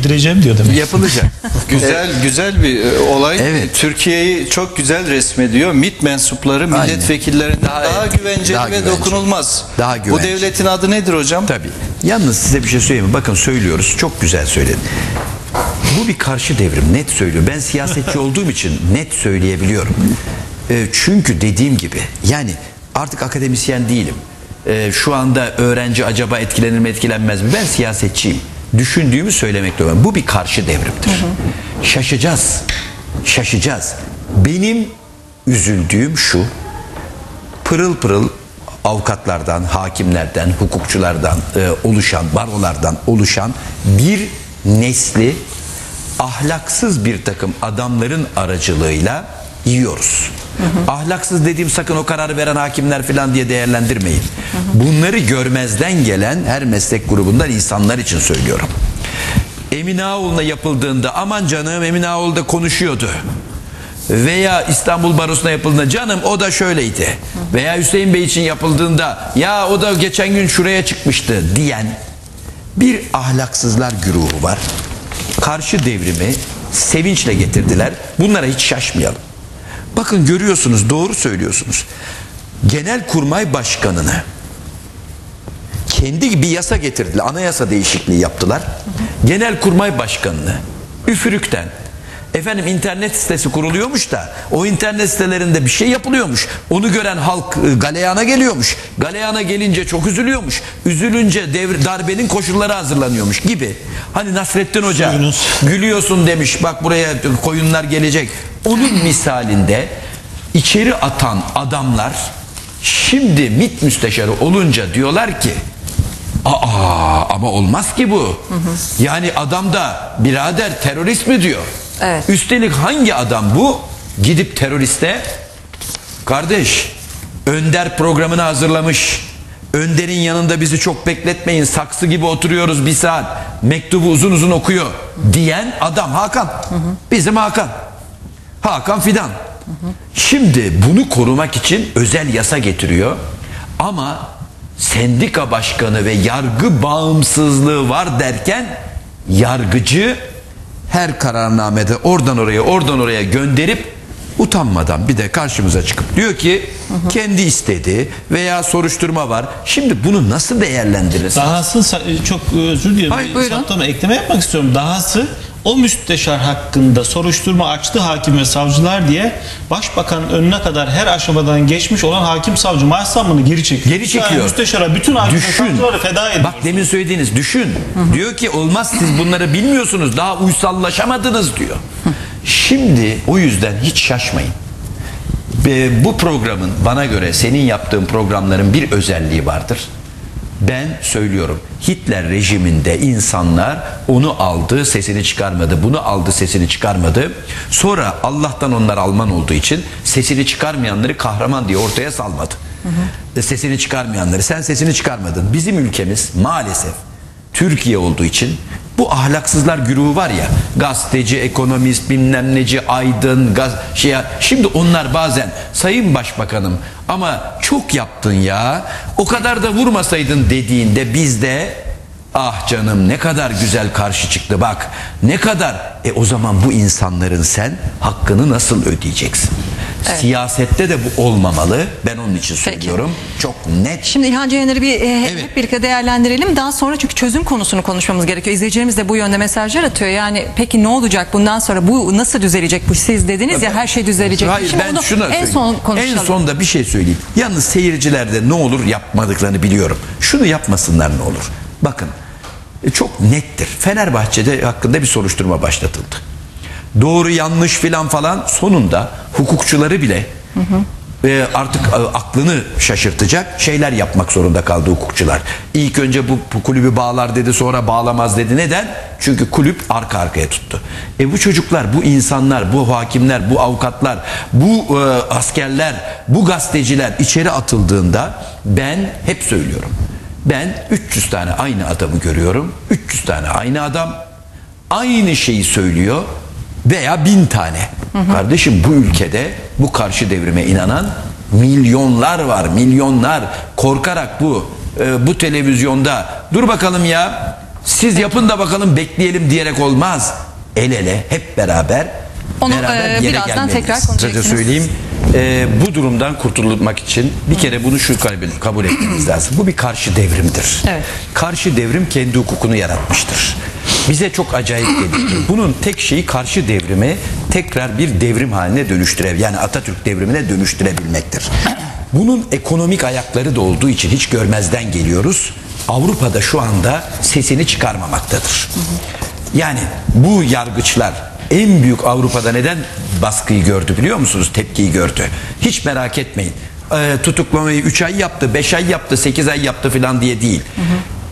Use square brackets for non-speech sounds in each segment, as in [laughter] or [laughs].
yedireceğim diyor demek. Yapılacak. [laughs] Güzel güzel bir e, olay. Evet. Türkiye'yi çok güzel resmediyor. MİT mensupları milletvekillerinden Daha- daha, güvenceli daha ve güvenceli. dokunulmaz. Daha Bu güvenceli. devletin adı nedir hocam? Tabii. Yalnız size bir şey söyleyeyim mi? Bakın söylüyoruz. Çok güzel söyledin. Bu bir karşı devrim. Net söylüyor. Ben siyasetçi [laughs] olduğum için net söyleyebiliyorum. E, çünkü dediğim gibi yani artık akademisyen değilim. E, şu anda öğrenci acaba etkilenir mi etkilenmez mi? Ben siyasetçiyim. Düşündüğümü söylemek durumundayım. Bu bir karşı devrimdir. Şaşacağız. Şaşacağız. Benim üzüldüğüm şu pırıl pırıl avukatlardan, hakimlerden, hukukçulardan e, oluşan, barolardan oluşan bir nesli ahlaksız bir takım adamların aracılığıyla yiyoruz. Ahlaksız dediğim sakın o kararı veren hakimler falan diye değerlendirmeyin. Bunları görmezden gelen her meslek grubundan insanlar için söylüyorum. Emin Ağaoğlu'na yapıldığında aman canım Emin Ağaoğlu da konuşuyordu veya İstanbul Barosu'na yapıldığında canım o da şöyleydi veya Hüseyin Bey için yapıldığında ya o da geçen gün şuraya çıkmıştı diyen bir ahlaksızlar güruhu var. Karşı devrimi sevinçle getirdiler. Bunlara hiç şaşmayalım. Bakın görüyorsunuz doğru söylüyorsunuz. Genelkurmay Başkanı'nı kendi bir yasa getirdiler. Anayasa değişikliği yaptılar. Genelkurmay Başkanı'nı üfürükten efendim internet sitesi kuruluyormuş da o internet sitelerinde bir şey yapılıyormuş. Onu gören halk e, galeyana geliyormuş. Galeyana gelince çok üzülüyormuş. Üzülünce devir, darbenin koşulları hazırlanıyormuş gibi. Hani Nasrettin Hoca Suyunuz. gülüyorsun demiş bak buraya koyunlar gelecek. Onun misalinde içeri atan adamlar şimdi MİT müsteşarı olunca diyorlar ki Aa ama olmaz ki bu. Yani adam da birader terörist mi diyor. Evet. Üstelik hangi adam bu? Gidip teröriste kardeş Önder programını hazırlamış. Önder'in yanında bizi çok bekletmeyin. Saksı gibi oturuyoruz bir saat. Mektubu uzun uzun okuyor diyen adam Hakan. Bizim Hakan. Hakan Fidan. Şimdi bunu korumak için özel yasa getiriyor. Ama sendika başkanı ve yargı bağımsızlığı var derken yargıcı her kararnamede oradan oraya oradan oraya gönderip utanmadan bir de karşımıza çıkıp diyor ki kendi istedi veya soruşturma var. Şimdi bunu nasıl değerlendiririz? Dahası çok özür dilerim. Hayır, saptama ekleme yapmak istiyorum. Dahası o müsteşar hakkında soruşturma açtı hakim ve savcılar diye başbakanın önüne kadar her aşamadan geçmiş olan hakim savcı maaş geri çekiyor. Geri çekiyor. Yani müsteşara bütün hakim Düşün. savcıları feda ediyor. Bak demin söylediğiniz düşün. Diyor ki olmaz siz bunları bilmiyorsunuz. Daha uysallaşamadınız diyor. Şimdi o yüzden hiç şaşmayın. Bu programın bana göre senin yaptığın programların bir özelliği vardır. Ben söylüyorum Hitler rejiminde insanlar onu aldı sesini çıkarmadı bunu aldı sesini çıkarmadı sonra Allah'tan onlar Alman olduğu için sesini çıkarmayanları kahraman diye ortaya salmadı. E, Sesini çıkarmayanları sen sesini çıkarmadın bizim ülkemiz maalesef Türkiye olduğu için bu ahlaksızlar güruhu var ya gazeteci, ekonomist, bilmem neci, aydın, gaz, şey, şimdi onlar bazen sayın başbakanım ama çok yaptın ya o kadar da vurmasaydın dediğinde bizde ah canım ne kadar güzel karşı çıktı bak ne kadar e o zaman bu insanların sen hakkını nasıl ödeyeceksin? Siyasette de bu olmamalı ben onun için söylüyorum çok net Şimdi İlhan Cener'i bir e, Evet. hep birlikte değerlendirelim. Daha sonra çünkü çözüm konusunu konuşmamız gerekiyor. İzleyicilerimiz de bu yönde mesajlar atıyor. Yani peki ne olacak bundan sonra? Bu nasıl düzelecek? Bu siz dediniz ya her şey düzelecek. Hayır Şimdi ben şunu en son konuşalım. En sonda bir şey söyleyeyim. Yalnız seyircilerde ne olur yapmadıklarını biliyorum. Şunu yapmasınlar ne olur. Bakın e, çok nettir. Fenerbahçe'de hakkında bir soruşturma başlatıldı. Doğru yanlış filan falan sonunda hukukçuları bile e, artık e, aklını şaşırtacak şeyler yapmak zorunda kaldı hukukçular. İlk önce bu, bu kulübü bağlar dedi sonra bağlamaz dedi. Neden? Çünkü kulüp arka arkaya tuttu. E bu çocuklar, bu insanlar, bu hakimler, bu avukatlar, bu e, askerler, bu gazeteciler içeri atıldığında ben hep söylüyorum. Ben 300 tane aynı adamı görüyorum. 300 tane aynı adam aynı şeyi söylüyor veya bin tane. Kardeşim bu ülkede bu karşı devrime inanan milyonlar var milyonlar korkarak bu e, bu televizyonda dur bakalım ya Siz yapın da bakalım bekleyelim diyerek olmaz. El ele hep beraber Onu, beraber e, birazdan gelmeliyiz. tekrar konuşacaksınız. söyleyeyim. e, bu durumdan kurtulmak için bir kere bunu şu kabul, kabul etmemiz lazım. Bu bir karşı devrimdir. Evet. Karşı devrim kendi hukukunu yaratmıştır. Bize çok acayip geliyor. Bunun tek şeyi karşı devrimi tekrar bir devrim haline dönüştüre yani Atatürk devrimine dönüştürebilmektir. Bunun ekonomik ayakları da olduğu için hiç görmezden geliyoruz. Avrupa'da şu anda sesini çıkarmamaktadır. Yani bu yargıçlar en büyük Avrupa'da neden baskıyı gördü biliyor musunuz? Tepkiyi gördü. Hiç merak etmeyin. Ee, tutuklamayı 3 ay yaptı, 5 ay yaptı, 8 ay yaptı falan diye değil.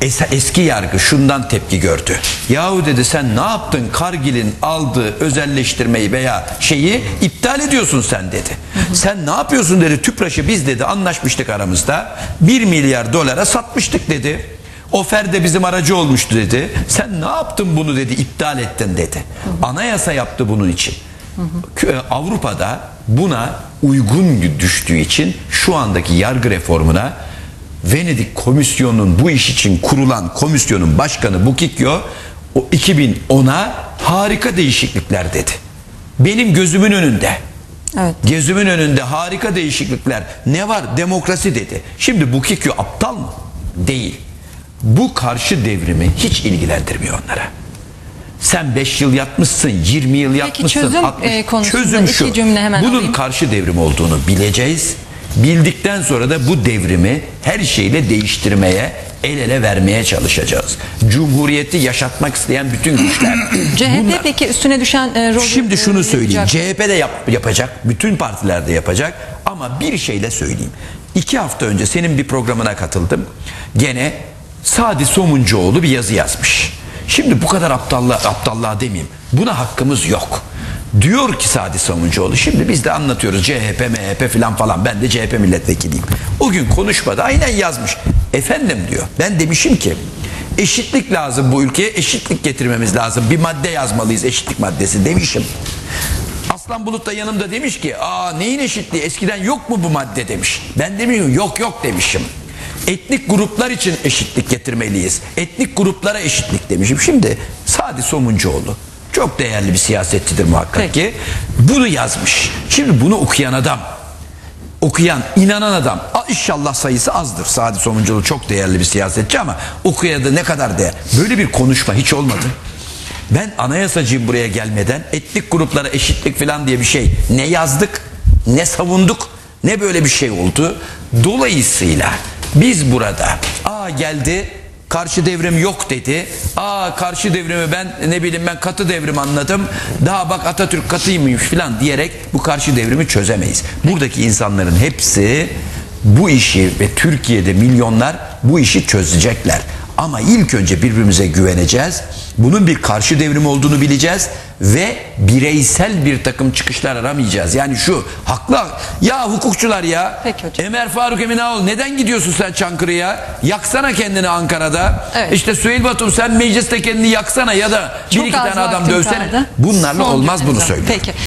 Es- eski yargı şundan tepki gördü. Yahu dedi sen ne yaptın? Kargil'in aldığı özelleştirmeyi veya şeyi iptal ediyorsun sen dedi. Sen ne yapıyorsun dedi. Tüpraş'ı biz dedi anlaşmıştık aramızda. 1 milyar dolara satmıştık dedi. Ofer de bizim aracı olmuştu dedi. Sen ne yaptın bunu dedi iptal ettin dedi. Anayasa yaptı bunun için. Avrupa'da buna uygun düştüğü için şu andaki yargı reformuna Venedik Komisyonu'nun bu iş için kurulan komisyonun başkanı Bukikyo o 2010'a harika değişiklikler dedi. Benim gözümün önünde. Evet. Gözümün önünde harika değişiklikler. Ne var? Demokrasi dedi. Şimdi bu Kikyo aptal mı? Değil. Bu karşı devrimi hiç ilgilendirmiyor onlara. Sen 5 yıl yatmışsın, 20 yıl yatmışsın. çözüm, 60. e, çözüm iki şu. cümle hemen Bunun alayım. karşı devrim olduğunu bileceğiz. Bildikten sonra da bu devrimi her şeyle değiştirmeye, el ele vermeye çalışacağız. Cumhuriyeti yaşatmak isteyen bütün güçler. [clears throat] CHP Bunlar- peki üstüne düşen e, rolü Şimdi şunu söyleyeyim. yapacak. CHP de yap- yapacak. Bütün partiler de yapacak. Ama bir şeyle söyleyeyim. İki hafta önce senin bir programına katıldım. Gene Sadi Somuncuoğlu bir yazı yazmış. Şimdi bu kadar aptallığa, aptallığa demeyeyim. Buna hakkımız yok. Diyor ki Sadi Somuncuoğlu şimdi biz de anlatıyoruz CHP, MHP falan falan ben de CHP milletvekiliyim. O gün konuşmada aynen yazmış. Efendim diyor ben demişim ki eşitlik lazım bu ülkeye eşitlik getirmemiz lazım. Bir madde yazmalıyız eşitlik maddesi demişim. Aslan Bulut da yanımda demiş ki aa neyin eşitliği eskiden yok mu bu madde demiş. Ben demiyorum yok yok demişim. Etnik gruplar için eşitlik getirmeliyiz. Etnik gruplara eşitlik demişim. Şimdi Sadi Somuncuoğlu çok değerli bir siyasetçidir muhakkak Peki. ki. Bunu yazmış. Şimdi bunu okuyan adam okuyan, inanan adam a, inşallah sayısı azdır. Sadi Somuncuoğlu çok değerli bir siyasetçi ama okuya da ne kadar değer. Böyle bir konuşma hiç olmadı. Ben anayasacıyım buraya gelmeden etnik gruplara eşitlik falan diye bir şey ne yazdık ne savunduk ne böyle bir şey oldu. Dolayısıyla biz burada aa geldi karşı devrim yok dedi. Aa karşı devrimi ben ne bileyim ben katı devrim anladım. Daha bak Atatürk katıymış falan diyerek bu karşı devrimi çözemeyiz. Buradaki insanların hepsi bu işi ve Türkiye'de milyonlar bu işi çözecekler. Ama ilk önce birbirimize güveneceğiz. Bunun bir karşı devrim olduğunu bileceğiz ve bireysel bir takım çıkışlar aramayacağız. Yani şu haklı ya hukukçular ya. Peki hocam. Ömer Faruk Eminaoğlu neden gidiyorsun sen Çankırı'ya? Yaksana kendini Ankara'da. Evet. İşte Süheyl Batum sen mecliste kendini yaksana ya da bir Çok iki az tane adam dövsene. kaldı. Bunlarla Son olmaz bunu söylüyorum. Peki.